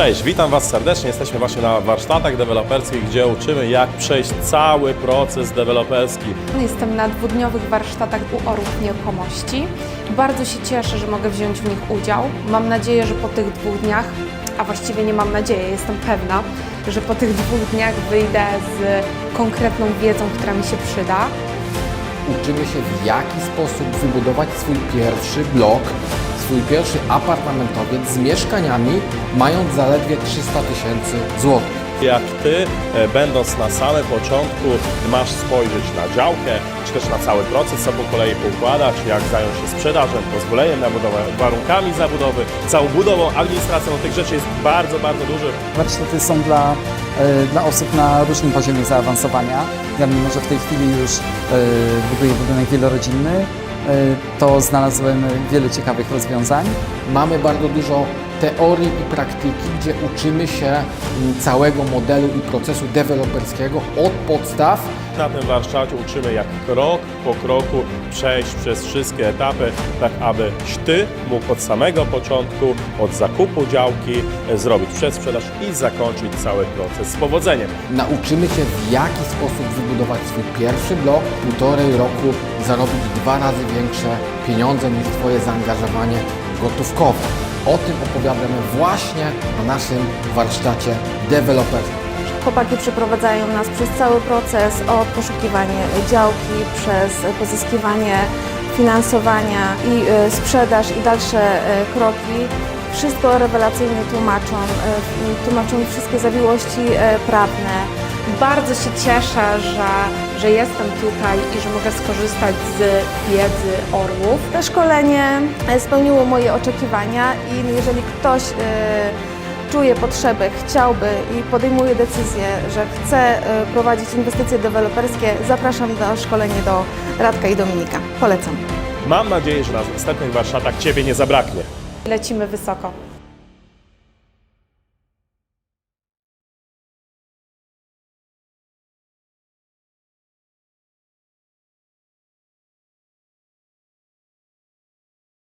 Cześć, witam Was serdecznie. Jesteśmy właśnie na warsztatach deweloperskich, gdzie uczymy jak przejść cały proces deweloperski. Jestem na dwudniowych warsztatach u Orłów Nieruchomości. Bardzo się cieszę, że mogę wziąć w nich udział. Mam nadzieję, że po tych dwóch dniach, a właściwie nie mam nadzieję, jestem pewna, że po tych dwóch dniach wyjdę z konkretną wiedzą, która mi się przyda. uczymy się w jaki sposób wybudować swój pierwszy blok, swój pierwszy apartamentowiec z mieszkaniami, mając zaledwie 300 tysięcy złotych. Jak Ty, e, będąc na samym początku, masz spojrzeć na działkę, czy też na cały proces, co po kolei poukładać, jak zająć się sprzedażą, pozwoleniem na budowę, warunkami zabudowy, całą budową, administracją, tych rzeczy jest bardzo, bardzo dużo. Warsztaty są dla, e, dla osób na różnym poziomie zaawansowania. Ja mimo, że w tej chwili już e, buduję budynek wielorodzinny, to znalazłem wiele ciekawych rozwiązań. Mamy bardzo dużo teorii i praktyki, gdzie uczymy się mm, całego modelu i procesu deweloperskiego od podstaw Na tym warsztacie uczymy, jak krok po kroku przejść przez wszystkie etapy, tak abyś Ty mógł od samego początku, od zakupu działki, e, zrobić przedsprzedaż i zakończyć cały proces z powodzeniem. Nauczymy Cię w jaki sposób wybudować swój pierwszy blok, półtorej roku zarobić dwa razy większe pieniądze niż Twoje zaangażowanie gotówkowe. O tym opowiadamy właśnie na naszym warsztacie deweloperskim. Chłopaki przeprowadzają nas przez cały proces od poszukiwania działki, przez pozyskiwanie finansowania i e, sprzedaż i dalsze e, kroki. Wszystko rewelacyjnie tłumaczą, e, tłumaczą wszystkie zawiłości prawne. Bardzo się cieszę, że, że jestem tutaj i że mogę skorzystać z wiedzy Orłów. To szkolenie spełniło moje oczekiwania i jeżeli ktoś e, czuje potrzeby, chciałby i podejmuje decyzję, że chce e, prowadzić inwestycje deweloperskie, zapraszam na szkolenie do Radka i Dominika. Polecam. Mam nadzieję, że na następnych warsztatach Ciebie nie zabraknie. Lecimy wysoko.